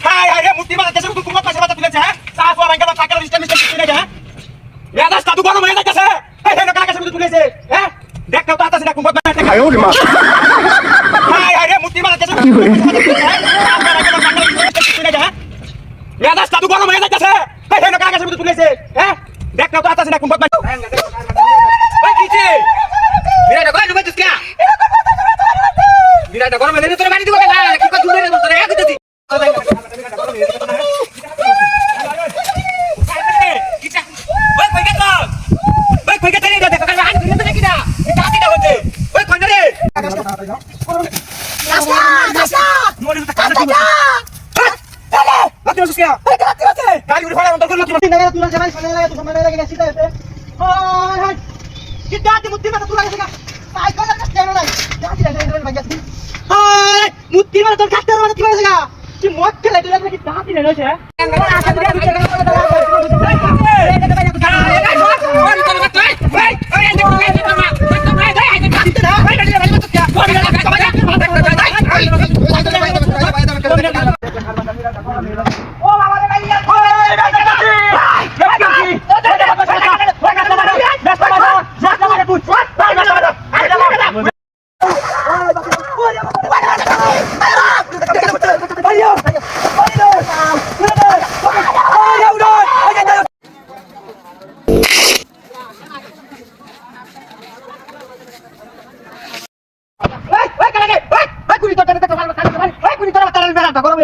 Hai, hai, mutima, kasih aku kumpat, kasih mata tulis ya. Saat suara enggak, mata kalau sistem sistem aja. কি হ্যাঁ হ্যাঁ ইয়া দাস কাদু গরম হয়ে যাচ্ছে এই হে নকা কাছে তুলেছে? হ্যাঁ? দেখ তো তাতা সিনা কুকুর বাতা আয় মা। হাই হাই রে মারা বাতা তুলেছে হ্যাঁ? হ্যাঁ ইয়া দাস কাদু গরম হয়ে যাচ্ছে এই হে নকা কাছে তুলেছে? হ্যাঁ? দেখ তো বাতা ওই কিছে বিরাট গরম হয়ে যাচ্ছে বিরাট গরম হয়ে যাচ্ছে তোর বাড়ি দিব না কি কথা শুনে রে তোর এক দিদি মুক্তি মানে তোর কাটতে মানে কি হয়েছে কি মদ খেলে তুই কি দাঁতি রে নছে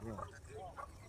বাবা ওই